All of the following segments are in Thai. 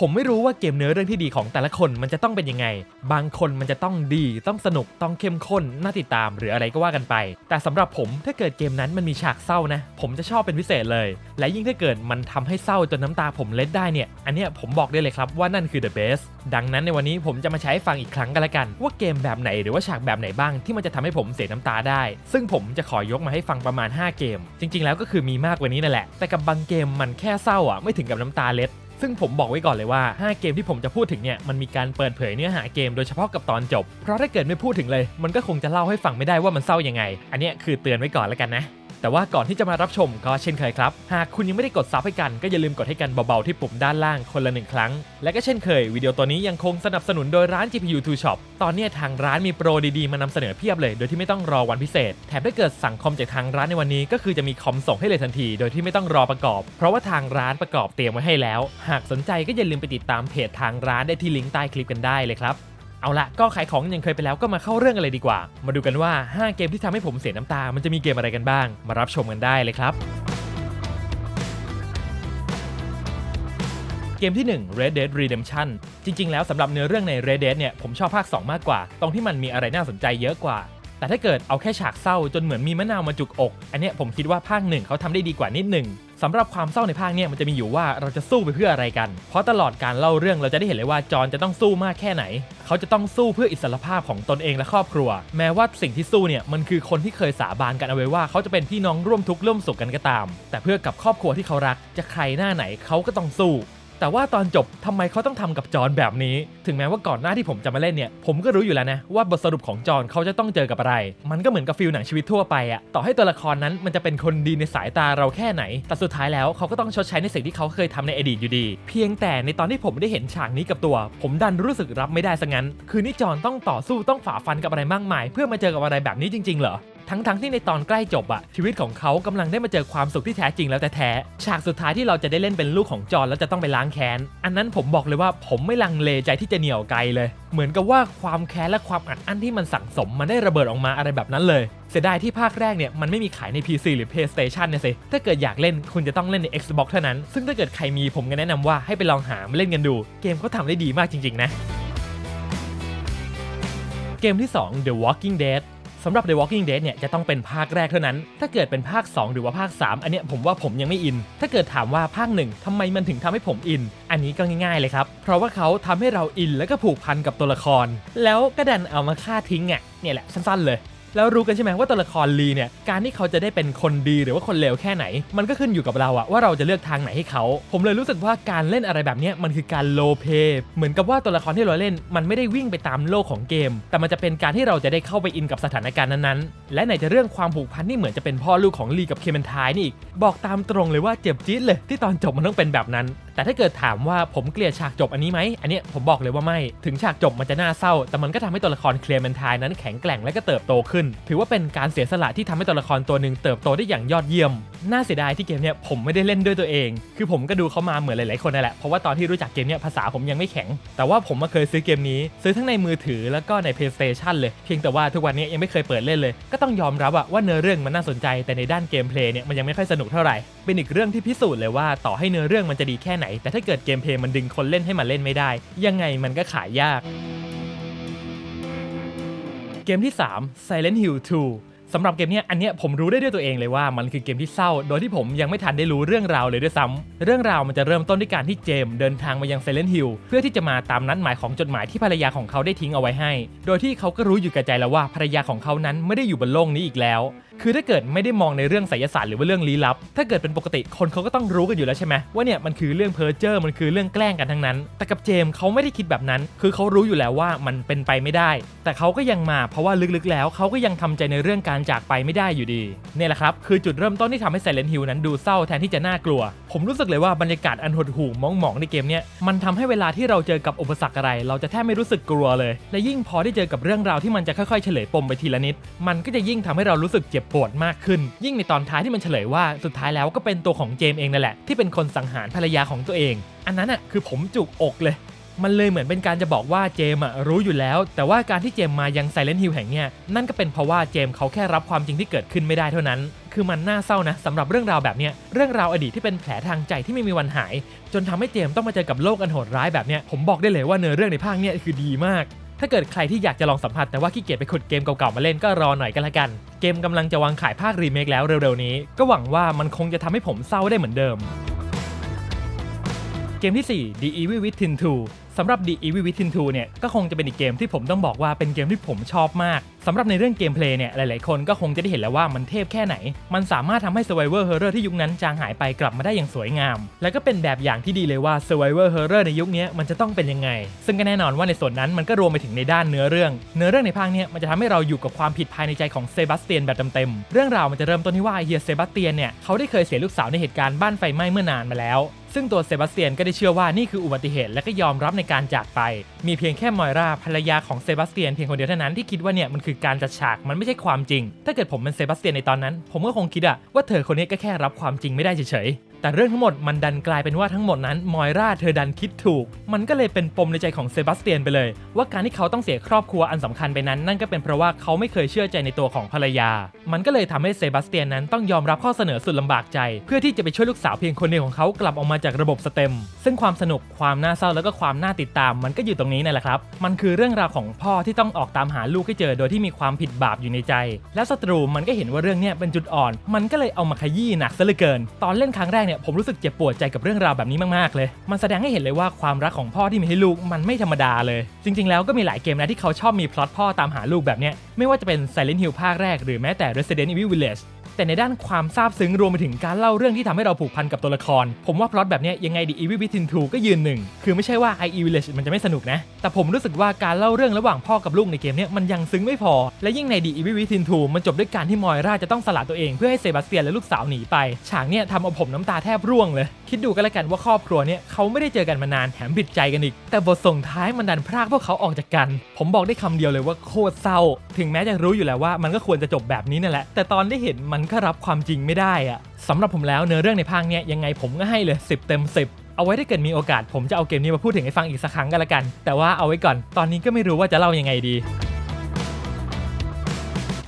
ผมไม่รู้ว่าเกมเนื้อเรื่องที่ดีของแต่ละคนมันจะต้องเป็นยังไง บางคนมันจะต้องดีต้องสนุกต้องเข้มข้นน่าติดตามหรืออะไรก็ว่ากันไป แต่สำหรับผมถ้าเกิดเกมนั้นมันมีฉากเศร้านะ ผมจะชอบเป็นพิเศษเลย และยิ่งถ้าเกิดมันทำให้เศร้าจนน้ำตาผมเล็ดได้เนี่ย อันเนี้ยผมบอกได้เลยครับว่านั่นคือ the best ดังนั้นในวันนี้ผมจะมาใช้ฟังอีกครั้งกันละกัน ว่าเกมแบบไหนหรือว่าฉากแบบไหนบ้างที่มันจะทำให้ผมเสียน้ำตาได้ ซึ่งผมจะขอยกมาให้ฟังประมาณ 5 เกม จริง ๆ แล้วก็คือมีมากกว่านี้นั่นแหละ แต่กับบางเกมมันแค่เศร้าอะไม่ถึงกับน้ำตาเล็ด ซึ่งผมบอกไว้ก่อนเลยว่า 5 เกมที่ผมจะพูดถึงเนี่ยมันมีการเปิดเผยเนื้อหาเกมโดยเฉพาะกับตอนจบ เพราะถ้าเกิดไม่พูดถึงเลย มันก็คงจะเล่าให้ฟังไม่ได้ว่ามันเศร้ายังไง อันนี้คือเตือนไว้ก่อนแล้วกันนะ แต่ว่าก่อนที่จะมารับชมก็เช่นเคยครับ หากคุณยังไม่ได้กดซับให้กันก็อย่าลืมกดให้กันเบาๆที่ปุ่มด้านล่างคนละหนึ่งครั้ง และก็เช่นเคยวิดีโอตัวนี้ยังคงสนับสนุนโดยร้าน GPU 2 Shop ตอนนี้ทางร้านมีโปรดีๆมานำเสนอเพียบเลย โดยที่ไม่ต้องรอวันพิเศษ แถมถ้าเกิดสั่งคอมจากทางร้านในวันนี้ ก็คือจะมีคอมส่งให้เลยทันที โดยที่ไม่ต้องรอประกอบ เพราะว่าทางร้านประกอบเตรียมไว้ให้แล้ว หากสนใจก็อย่าลืมไปติดตามเพจทางร้านได้ที่ลิงก์ใต้คลิปกันได้เลยครับ เอาละก็ขายของยังเคยไปแล้วก็มาเข้าเรื่องกันเลยดีกว่า มาดูกันว่า 5 เกมที่ทำให้ผมเสียน้ำตา มันจะมีเกมอะไรกันบ้าง มารับชมกันได้เลยครับเกมที่ 1 Red Dead Redemption จริง ๆ แล้วสำหรับเนื้อเรื่องใน Red Dead เนี่ย ผมชอบภาค 2 มากกว่า ตรงที่มันมีอะไรน่าสนใจเยอะกว่า แต่ถ้าเกิดเอาแค่ฉากเศร้าจนเหมือนมีมะนาวมาจุกอก อันเนี้ยผมคิดว่าภาคหนึ่งเขาทำได้ดีกว่านิดหนึ่ง สำหรับความเศร้าในภาคเนี่ยมันจะมีอยู่ว่าเราจะสู้ไปเพื่ออะไรกัน เพราะตลอดการเล่าเรื่องเราจะได้เห็นเลยว่าจอห์นจะต้องสู้มากแค่ไหน เขาจะต้องสู้เพื่ออิสรภาพของตนเองและครอบครัว แม้ว่าสิ่งที่สู้เนี่ยมันคือคนที่เคยสาบานกันเอาไว้ว่า เขาจะเป็นพี่น้องร่วมทุกข์ร่วมสุขกันก็ตาม แต่เพื่อกับครอบครัวที่เขารักจะใครหน้าไหนเขาก็ต้องสู้ แต่ว่าตอนจบทำไมเขาต้องทำกับจอห์นแบบนี้ ถึงแม้ว่าก่อนหน้าที่ผมจะมาเล่นเนี่ย ผมก็รู้อยู่แล้วนะ ว่าบทสรุปของจอห์นเขาจะต้องเจอกับอะไร มันก็เหมือนกับฟิลหนังชีวิตทั่วไปอะต่อให้ตัวละครนั้นมันจะเป็นคนดีในสายตาเราแค่ไหน แต่สุดท้ายแล้วเขาก็ต้องชดใช้ในสิ่งที่เขาเคยทำในอดีตอยู่ดี เพียงแต่ในตอนที่ผมได้เห็นฉากนี้กับตัว ผมดันรู้สึกรับไม่ได้ซะงั้น คือนี่จอห์นต้องต่อสู้ต้องฝ่าฟันกับอะไรมากมาย เพื่อมาเจอกับอะไรแบบนี้จริงๆเหรอ ทั้งๆที่ในตอนใกล้จบอะชีวิตของเขากำลังได้มาเจอความสุขที่แท้จริงแล้วแต่แท้ๆฉากสุดท้ายที่เราจะได้เล่นเป็นลูกของจอห์นแล้วจะต้องไปล้างแค้น อันนั้นผมบอกเลยว่าผมไม่ลังเลใจที่จะเหนี่ยวไกลเลย เหมือนกับว่าความแค้นและความอัดอั้นที่มันสั่งสมมันได้ระเบิดออกมาอะไรแบบนั้นเลยเสียดายที่ภาคแรกเนี่ยมันไม่มีขายใน PC หรือ PlayStation เนี่ยสิ ถ้าเกิดอยากเล่นคุณจะต้องเล่นใน Xbox เท่านั้น ซึ่งถ้าเกิดใครมีผมก็แนะนำว่าให้ไปลองหามาเล่นกันดู เกมเขาทำได้ดีมากจริง ๆ นะ เกมที่ 2 The Walking Dead สำหรับ The Walking Dead เนี่ยจะต้องเป็นภาคแรกเท่านั้น ถ้าเกิดเป็นภาค 2 หรือว่าภาค 3 อันเนี้ยผมว่าผมยังไม่อิน ถ้าเกิดถามว่าภาค 1ทำไมมันถึงทำให้ผมอิน อันนี้ก็ง่ายๆเลยครับ เพราะว่าเขาทำให้เราอินแล้วก็ผูกพันกับตัวละคร แล้วก็ดันเอามาฆ่าทิ้งอะเนี่ยแหละสั้นๆเลย แล้วรู้กันใช่ไหมว่าตัวละครลีเนี่ยการที่เขาจะได้เป็นคนดีหรือว่าคนเลวแค่ไหน มันก็ขึ้นอยู่กับเราอะว่าเราจะเลือกทางไหนให้เขา ผมเลยรู้สึกว่าการเล่นอะไรแบบนี้มันคือการโลเพเหมือนกับว่าตัวละครที่เราเล่น มันไม่ได้วิ่งไปตามโลกของเกม แต่มันจะเป็นการที่เราจะได้เข้าไปอินกับสถานการณ์นั้นๆ และไหนจะเรื่องความผูกพันที่เหมือนจะเป็นพ่อลูกของลีกับเคมันทายนี่อีกบอกตามตรงเลยว่าเจ็บจี๊ดเลยที่ตอนจบมันต้องเป็นแบบนั้น แต่ถ้าเกิดถามว่าผมเกลียดฉากจบอันนี้ไหมอันนี้ผมบอกเลยว่าไม่ถึงฉากจบมันจะน่าเศร้า แต่มันก็ทำให้ตัวละครเคลียร์แมนทายนั้นแข็งแกร่งและก็เติบโตขึ้น ถือว่าเป็นการเสียสละที่ทำให้ตัวละครตัวหนึ่งเติบโตได้อย่างยอดเยี่ยม น่าเสียดายที่เกมเนี้ยผมไม่ได้เล่นด้วยตัวเอง คือผมก็ดูเขามาเหมือนหลายๆคนนั่นแหละ เพราะว่าตอนที่รู้จักเกมเนี้ยภาษาผมยังไม่แข็ง แต่ว่าผมมาเคยซื้อเกมนี้ ซื้อทั้งในมือถือแล้วก็ใน PlayStation เลย เพียงแต่ว่าทุกวันนี้ยังไม่เคยเปิดเล่นเลย ก็ต้องยอมรับว่าเนื้อเรื่องมันน่าสนใจ แต่ในด้านเกมเพลย์เนี่ยมันยังไม่ค่อยสนุกเท่าไหร่ เป็นอีกเรื่องที่พิสูจน์เลยว่าต่อให้เนื้อเรื่องมันจะดีแค่ไหน แต่ถ้าเกิดเกมเพลย์มันดึงคนเล่นให้มาเล่นไม่ได้ ยังไงมันก็ขายยาก เกมที่ 3 Silent Hill 2สำหรับเกมเนี้ยอันเนี้ยผมรู้ได้ด้วยตัวเองเลยว่ามันคือเกมที่เศร้า โดยที่ผมยังไม่ทันได้รู้เรื่องราวเลยด้วยซ้ำเรื่องราวมันจะเริ่มต้นด้วยการที่เจมเดินทางมายัง Silent Hill เพื่อที่จะมาตามนัดหมายของจดหมายที่ภรรยาของเขาได้ทิ้งเอาไว้ให้ โดยที่เขาก็รู้อยู่กับใจแล้วว่าภรรยาของเขานั้นไม่ได้อยู่บนโลกนี้อีกแล้ว คือถ้าเกิดไม่ได้มองในเรื่องไสยศาสตร์หรือว่าเรื่องลี้ลับ ถ้าเกิดเป็นปกติคนเขาก็ต้องรู้กันอยู่แล้วใช่ไหมว่าเนี่ยมันคือเรื่องเพ้อเจ้อมันคือเรื่องแกล้งกันทั้งนั้น แต่กับเจมเขาไม่ได้คิดแบบนั้น คือเขารู้อยู่แล้วว่ามันเป็นไปไม่ได้ แต่เขาก็ยังมาเพราะว่าลึกๆ แล้วเขาก็ยังทำใจในเรื่องการจากไปไม่ได้อยู่ดีเนี่ยแหละครับคือจุดเริ่มต้นที่ทำให้ Silent Hill นั้นดูเศร้าแทนที่จะน่ากลัว ผมรู้สึกเลยว่าบรรยากาศอันหดหู่มองๆในเกมเนี้ยมันทำให้เวลาที่เราเจอกับอุปสรรคอะไร เราจะแทบไม่รู้สึกกลัวเลย และยิ่งพอได้เจอกับเรื่องราวที่มันจะค่อยๆ เฉลยปมไปทีละนิด มันก็จะยิ่งทำให้เรารู้สึกเจ็บปวดมากขึ้น ยิ่งในตอนท้ายที่มันเฉลยว่าสุดท้ายแล้วก็เป็นตัวของเจมเองนั่นแหละ ที่เป็นคนสังหารภรรยาของตัวเอง อันนั้นอะคือผมจุกอกเลย มันเลยเหมือนเป็นการจะบอกว่าเจมอะรู้อยู่แล้ว แต่ว่าการที่เจมมายังไซเลนฮิลแห่งเนี้ยนั่นก็เป็นเพราะว่าเจมเขาแค่รับความจริงที่เกิดขึ้นไม่ได้เท่านั้น คือมันน่าเศร้านะสำหรับเรื่องราวแบบเนี้ยเรื่องราวอดีตที่เป็นแผลทางใจที่ไม่มีวันหาย จนทำให้เจมต้องมาเจอกับโลกอันโหดร้ายแบบเนี้ยผมบอกได้เลยว่าเนื้อเรื่องในภาคเนี้ยคือดีมาก ถ้าเกิดใครที่อยากจะลองสัมผัสแต่ว่าขี้เกียจไปขุดเกมเก่าๆมาเล่นก็รอหน่อยก็แล้วกัน เกมกำลังจะวางขายภาครีเมคแล้วเร็วๆนี้ ก็หวังว่ามันคงจะทำให้ผมเศร้าได้เหมือนเดิม เกมที่ 4 The Evil Within 2 สำหรับ The Evil Within 2เนี่ยก็คงจะเป็นอีกเกมที่ผมต้องบอกว่าเป็นเกมที่ผมชอบมากสำหรับในเรื่องเกมเพลย์เนี่ยหลายๆ คนก็คงจะได้เห็นแล้วว่ามันเทพแค่ไหน มันสามารถทำให้ Survivor Horror ที่ยุคนั้นจางหายไปกลับมาได้อย่างสวยงาม และก็เป็นแบบอย่างที่ดีเลยว่า Survivor Horror ในยุคนี้มันจะต้องเป็นยังไง ซึ่งก็แน่นอนว่าในส่วนนั้นมันก็รวมไปถึงในด้านเนื้อเรื่อง เนื้อเรื่องในภาคเนี้ยมันจะทำให้เราอยู่กับความผิดภายในใจของเซบาสเตียนแบบเต็มๆเรื่องราวมันจะเริ่มต้นที่ว่าเฮียเซบาสเตียนเนี่ยเขาได้เคยเสียลูกสาวในเหตุการณ์บ้านไฟไหม้เมื่อนานมาแล้ว ซึ่งตัวเซบาสเตียนก็ได้เชื่อว่านี่คืออุบัติเหตุและก็ยอมรับในการจากไป มีเพียงแค่มอยราภรรยาของเซบาสเตียนเพียงคนเดียวเท่านั้นที่คิดว่าเนี่ยมันคือการจัดฉากมันไม่ใช่ความจริง ถ้าเกิดผมเป็นเซบาสเตียนในตอนนั้น ผมก็คงคิดอะว่าเธอคนนี้ก็แค่รับความจริงไม่ได้เฉย แต่เรื่องทั้งหมดมันดันกลายเป็นว่าทั้งหมดนั้นมอยราเธอดันคิดถูก มันก็เลยเป็นปมในใจของเซบาสเตียนไปเลย ว่าการที่เขาต้องเสียครอบครัวอันสำคัญไปนั้น นั่นก็เป็นเพราะว่าเขาไม่เคยเชื่อใจในตัวของภรรยา มันก็เลยทำให้เซบาสเตียนนั้นต้องยอมรับข้อเสนอสุดลำบากใจ เพื่อที่จะไปช่วยลูกสาวเพียงคนเดียวของเขากลับออกมาจากระบบสเต็ม ซึ่งความสนุกความน่าเศร้าแล้วก็ความน่าติดตาม มันก็อยู่ตรงนี้นั่แหละครับ มันคือเรื่องราวของพ่อที่ต้องออกตามหาลูกให้เจอโดยที่มีความผิดบาปอยู่ในใจ และศัตรูมันก็เห็นว่าเรื่องนี้เป็นจุดอ่อน มันก็เลยเอามาขยี้หนักซะเหลือเกิน ตอนเล่นครั้งแรกเนี่ยผมรู้สึกเจ็บปวดใจกับเรื่องราวแบบนี้มากๆเลย มันแสดงให้เห็นเลยว่าความรักของพ่อที่มีให้ลูกมันไม่ธรรมดาเลย จริง ๆ แล้วก็มีหลายเกมนะที่เขาชอบมีพล็อตพ่อตามหาลูกแบบเนี้ยไม่ว่าจะเป็น Silent Hill ภาคแรกหรือแม้แต่ Resident Evil Village แต่ในด้านความซาบซึ้งรวมไปถึงการเล่าเรื่องที่ทำให้เราผูกพันกับตัวละคร ผมว่าพล็อตแบบนี้ยังไง The Evil Within 2ก็ยืนหนึ่งคือไม่ใช่ว่า IE Village มันจะไม่สนุกนะ แต่ผมรู้สึกว่าการเล่าเรื่องระหว่างพ่อกับลูกในเกมเนี้ยมันยังซึ้งไม่พอ และยิ่งใน The Evil Within 2มันจบด้วยการที่มอยราจะต้องสละตัวเองเพื่อให้เซบาสเตียนและลูกสาวหนีไปฉากเนี้ยทำเอาผมน้ำตาแทบร่วงเลย คิดดูกันละกันว่าครอบครัวเนี้ยเขาไม่ได้เจอกันมานานแถมผิดใจกันอีก แต่บทส่งท้ายมันดันพรากพวกเขาออกจากกัน ผมบอกได้คำเดียวเลยว่าโคตรเศร้า ถึงแม้จะรู้อยู่แล้วว่ามันก็ควรจะจบแบบนี้นั่นแหละ แต่ตอนได้เห็นมันก็รับความจริงไม่ได้อะสำหรับผมแล้วเนื้อเรื่องในภาคเนี้ยยังไงผมก็ให้เลย 10 เต็ม 10 เอาไว้ถ้าเกิดมีโอกาส ผมจะเอาเกมนี้มาพูดถึงให้ฟังอีกสักครั้งกันละกัน แต่ว่าเอาไว้ก่อนตอนนี้ก็ไม่รู้ว่าจะเล่ายังไงดี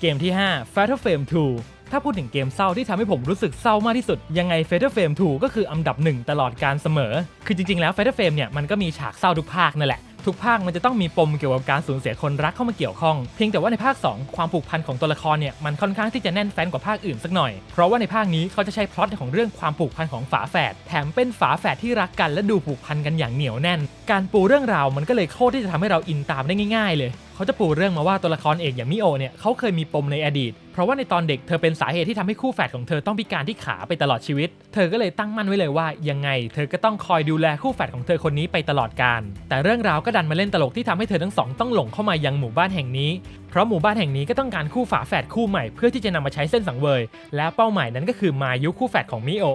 เกมที่ 5 Fatal Frame 2ถ้าพูดถึงเกมเศร้าที่ทำให้ผมรู้สึกเศร้ามากที่สุด ยังไง Fatal Frame 2 ก็คืออันดับหนึ่งตลอดการเสมอ คือจริงๆแล้ว Fatal Frame เนี่ยมันก็มีฉากเศร้าทุกภาคนั่นแหละ ทุกภาคมันจะต้องมีปมเกี่ยวกับการสูญเสียคนรักเข้ามาเกี่ยวข้อง เพียงแต่ว่าในภาค 2 ความผูกพันของตัวละครเนี่ยมันค่อนข้างที่จะแน่นแฟ้นกว่าภาคอื่นสักหน่อย เพราะว่าในภาคนี้เขาจะใช้พล็อตของเรื่องความผูกพันของฝาแฝดแถมเป็นฝาแฝดที่รักกันและดูผูกพันกันอย่างเหนียวแน่น การปูเรื่องราวมันก็เลยโคตรที่จะทำให้เราอินตามได้ง่าย ๆ เลยเขาจะปูเรื่องมาว่าตัวละครเอกอย่างมิโอเนี่ยเขาเคยมีปมในอดีต เพราะว่าในตอนเด็กเธอเป็นสาเหตุที่ทำให้คู่แฝดของเธอต้องพิการที่ขาไปตลอดชีวิต เธอก็เลยตั้งมั่นไว้เลยว่ายังไง เธอก็ต้องคอยดูแลคู่แฝดของเธอคนนี้ไปตลอดกาลแต่เรื่องราวก็ดันมาเล่นตลกที่ทำให้เธอทั้งสองต้องหลงเข้ามายังหมู่บ้านแห่งนี้ เพราะหมู่บ้านแห่งนี้ก็ต้องการคู่ฝาแฝดคู่ใหม่เพื่อที่จะนำมาใช้เส้นสังเวย และเป้าหมายนั้นก็คือมายุคู่แฝดของมิโอ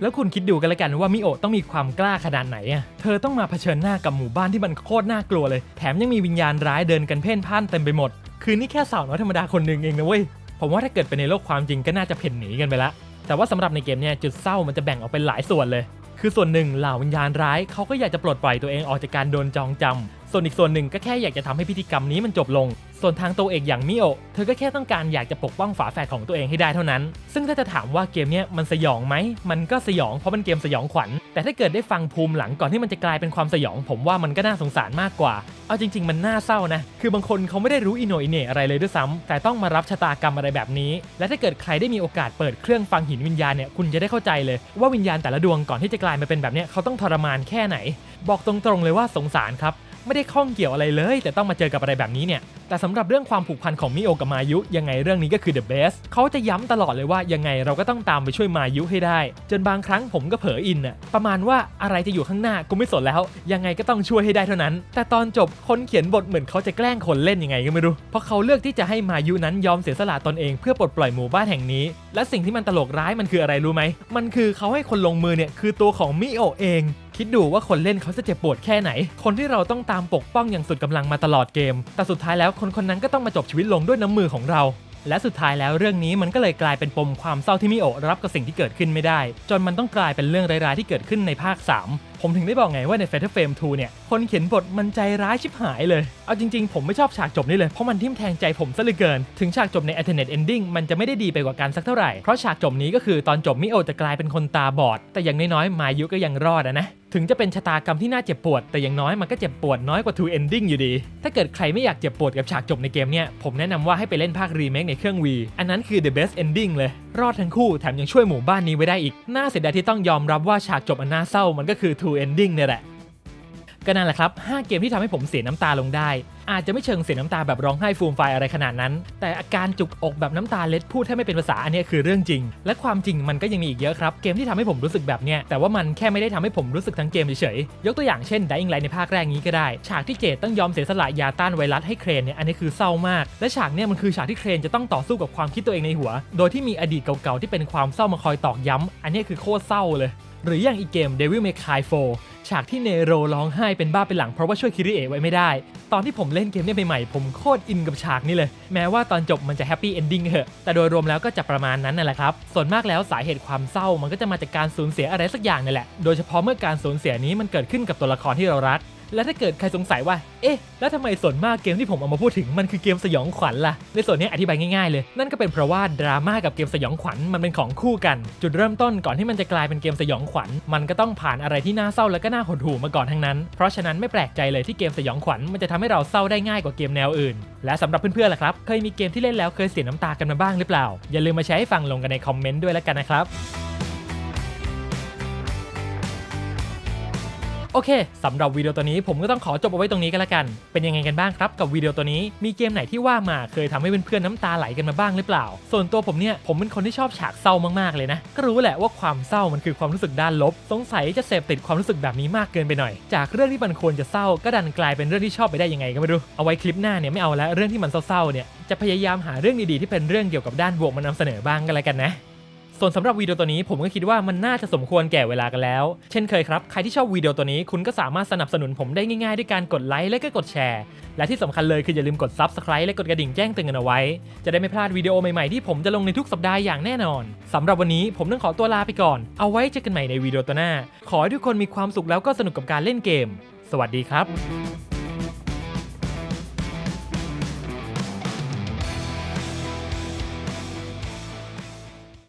แล้วคุณคิดดูกันละกันว่ามิโอะต้องมีความกล้าขนาดไหนอะเธอต้องมาเผชิญหน้ากับหมู่บ้านที่มันโคตรน่ากลัวเลย แถมยังมีวิญญาณร้ายเดินกันเพ่นพ่านเต็มไปหมด คือนี่แค่สาวน้อยธรรมดาคนหนึ่งเองนะเว้ย ผมว่าถ้าเกิดเป็นในโลกความจริงก็น่าจะเพ่นหนีกันไปละ แต่ว่าสำหรับในเกมเนี่ยจุดเศร้ามันจะแบ่งออกเป็นหลายส่วนเลย คือส่วนหนึ่งเหล่าวิญญาณร้ายเขาก็อยากจะปลดปล่อยตัวเองออกจากการโดนจองจำ ส่วนอีกส่วนหนึ่งก็แค่อยากจะทำให้พิธีกรรมนี้มันจบลง ส่วนทางตัวเอกอย่างมิโอเธอก็แค่ต้องการอยากจะปกป้องฝาแฝดของตัวเองให้ได้เท่านั้น ซึ่งถ้าจะถามว่าเกมนี้มันสยองไหม มันก็สยองเพราะมันเกมสยองขวัญ แต่ถ้าเกิดได้ฟังภูมิหลังก่อนที่มันจะกลายเป็นความสยอง ผมว่ามันก็น่าสงสารมากกว่า เอาจริง ๆ มันน่าเศร้านะ คือบางคนเขาไม่ได้รู้อิโนอิเน่อะไรเลยด้วยซ้ำแต่ต้องมารับชะตากรรมอะไรแบบนี้ และถ้าเกิดใครได้มีโอกาสเปิดเครื่องฟังหินวิญญาณเนี่ย คุณจะได้เข้าใจเลยว่าวิญญาณแต่ละดวงก่อนที่จะกลายมาเป็นแบบนี้เขาต้องทรมานแค่ไหน บอกตรงๆเลยว่าสงสารครับ ไม่ได้ข้องเกี่ยวอะไรเลย แต่ต้องมาเจอกับอะไรแบบนี้เนี่ย แต่สำหรับเรื่องความผูกพันของมิโอกับมายุ ยังไงเรื่องนี้ก็คือ the best เขาจะย้ำตลอดเลยว่ายังไงเราก็ต้องตามไปช่วยมายุให้ได้ จนบางครั้งผมก็เผลออินน่ะประมาณว่าอะไรจะอยู่ข้างหน้ากูไม่สนแล้ว ยังไงก็ต้องช่วยให้ได้เท่านั้น แต่ตอนจบคนเขียนบทเหมือนเขาจะแกล้งคนเล่นยังไงก็ไม่รู้ เพราะเขาเลือกที่จะให้มายุนั้นยอมเสียสละตนเองเพื่อปลดปล่อยหมู่บ้านแห่งนี้ และสิ่งที่มันตลกร้ายมันคืออะไรรู้ไหมมันคือเขาให้คนลงมือเนี่ยคือตัวของมิโอเอง คิดดูว่าคนเล่นเขาจะเจ็บปวดแค่ไหน คนที่เราต้องตามปกป้องอย่างสุดกำลังมาตลอดเกม แต่สุดท้ายแล้วคนคนนั้นก็ต้องมาจบชีวิตลงด้วยน้ำมือของเรา และสุดท้ายแล้วเรื่องนี้มันก็เลยกลายเป็นปมความเศร้าที่มิโอะรับกับสิ่งที่เกิดขึ้นไม่ได้ จนมันต้องกลายเป็นเรื่องร้ายๆที่เกิดขึ้นในภาค 3 ผมถึงได้บอกไงว่าใน Fatal Frame 2 เนี่ย คนเขียนบทมันใจร้ายชิบหายเลย เอาจริงๆ ผมไม่ชอบฉากจบนี่เลย เพราะมันทิ่มแทงใจผมซะเหลือเกิน ถึงฉากจบใน Alternate Ending มันจะไม่ได้ดีไปกว่ากันสักเท่าไหร่ เพราะฉากจบนี้ก็คือตอนจบมิโอจะกลายเป็นคนตาบอด แต่อย่างน้อยๆ มายุก็ยังรอดนะ ถึงจะเป็นชะตากรรมที่น่าเจ็บปวด แต่อย่างน้อยมันก็เจ็บปวดน้อยกว่า Two Ending อยู่ดี ถ้าเกิดใครไม่อยากเจ็บปวดกับฉากจบในเกมเนี่ย ผมแนะนำว่าให้ไปเล่นภาครีเมคในเครื่อง V อันนั้นคือ the best ending เลย รอดทั้งคู่แถมยังช่วยหมู่บ้านนี้ไว้ได้อีก น่าเสียดายที่ต้องยอมรับว่าฉากจบอันน่าเศร้ามันก็คือ Two Ending เนี่ยแหละ ก็นั่นแหละครับ 5 เกมที่ทำให้ผมเสียน้ำตาลงได้ อาจจะไม่เชิงเสียน้ำตาแบบร้องไห้ฟูมไฟอะไรขนาดนั้น แต่อาการจุกอกแบบน้ำตาเล็ดพูดให้ไม่เป็นภาษาอันนี้คือเรื่องจริง และความจริงมันก็ยังมีอีกเยอะครับ เกมที่ทำให้ผมรู้สึกแบบเนี้ยแต่ว่ามันแค่ไม่ได้ทำให้ผมรู้สึกทั้งเกมเฉยๆยกตัวอย่างเช่น Dying Light ในภาคแรกนี้ก็ได้ ฉากที่เจดต้องยอมเสียสละยาต้านไวรัสให้เครนเนี่ยอันนี้คือเศร้ามาก และฉากเนี้ยมันคือฉากที่เครนจะต้องต่อสู้กับความคิดตัวเองในหัว โดยที่มีอดีตเก่าๆที่เป็นความเศร้ามาคอยตอกย้ำอันนี้คือโคตรเศร้าเลย หรืออย่างอีกเกม Devil May Cry 4 ฉากที่เนโรร้องไห้เป็นบ้าเป็นหลังเพราะว่าช่วยคิริเอะไว้ไม่ได้ ตอนที่ผมเล่นเกมนี้ใหม่ๆ ผมโคตรอินกับฉากนี้เลย แม้ว่าตอนจบมันจะแฮปปี้เอนดิ้งเหอะ แต่โดยรวมแล้วก็จะประมาณนั้นนั่นแหละครับ ส่วนมากแล้วสาเหตุความเศร้ามันก็จะมาจากการสูญเสียอะไรสักอย่างนี่แหละ โดยเฉพาะเมื่อการสูญเสียนี้มันเกิดขึ้นกับตัวละครที่เรารัก และถ้าเกิดใครสงสัยว่า เอ๊ะ แล้วทำไมส่วนมากเกมที่ผมเอามาพูดถึงมันคือเกมสยองขวัญล่ะ ในส่วนนี้อธิบายง่ายๆเลย นั่นก็เป็นเพราะว่าดราม่ากับเกมสยองขวัญมันเป็นของคู่กัน จุดเริ่มต้นก่อนที่มันจะกลายเป็นเกมสยองขวัญ มันก็ต้องผ่านอะไรที่น่าเศร้าและก็น่าหดหู่มาก่อนทั้งนั้น เพราะฉะนั้นไม่แปลกใจเลยที่เกมสยองขวัญมันจะทำให้เราเศร้าได้ง่ายกว่าเกมแนวอื่น และสำหรับเพื่อนๆล่ะครับ เคยมีเกมที่เล่นแล้วเคยเสียน้ำตากันมาบ้างหรือเปล่า อย่าลืมมาแชร์ให้ฟังลงกันในคอมเมนต์ด้วยแล้วกันนะครับ โอเคสำหรับวิดีโอตัวนี้ผมก็ต้องขอจบเอาไว้ตรงนี้กันละกัน เป็นยังไงกันบ้างครับกับวิดีโอตัวนี้มีเกมไหนที่ว่ามาเคยทำให้เพื่อนๆน้ำตาไหลกันมาบ้างหรือเปล่า ส่วนตัวผมเนี่ยผมเป็นคนที่ชอบฉากเศร้ามากๆเลยนะ ก็รู้แหละว่าความเศร้ามันคือความรู้สึกด้านลบ สงสัยจะเสพติดความรู้สึกแบบนี้มากเกินไปหน่อย จากเรื่องที่มันควรจะเศร้าก็ดันกลายเป็นเรื่องที่ชอบไปได้ยังไงก็ไม่รู้เอาไว้คลิปหน้าเนี่ยไม่เอาแล้วเรื่องที่มันเศร้าๆเนี่ยจะพยายามหาเรื่องดีๆที่เป็นเรื่องเกี่ยวกับด้านบวกมานำเสนอบ้างกันแล้วกันนะ ส่วนสำหรับวิดีโอตัวนี้ผมก็คิดว่ามันน่าจะสมควรแก่เวลากันแล้ว เช่นเคยครับ ใครที่ชอบวิดีโอตัวนี้คุณก็สามารถสนับสนุนผมได้ง่ายๆ ด้วยการกดไลค์และก็กดแชร์ และที่สำคัญเลยคืออย่าลืมกด Subscribe และกดกระดิ่งแจ้งเตือนกันเอาไว้ จะได้ไม่พลาดวิดีโอใหม่ๆที่ผมจะลงในทุกสัปดาห์อย่างแน่นอนสำหรับวันนี้ผมต้องขอตัวลาไปก่อน เอาไว้เจอกันใหม่ในวิดีโอตัวหน้า ขอให้ทุกคนมีความสุขแล้วก็สนุกกับการเล่นเกม สวัสดีครับ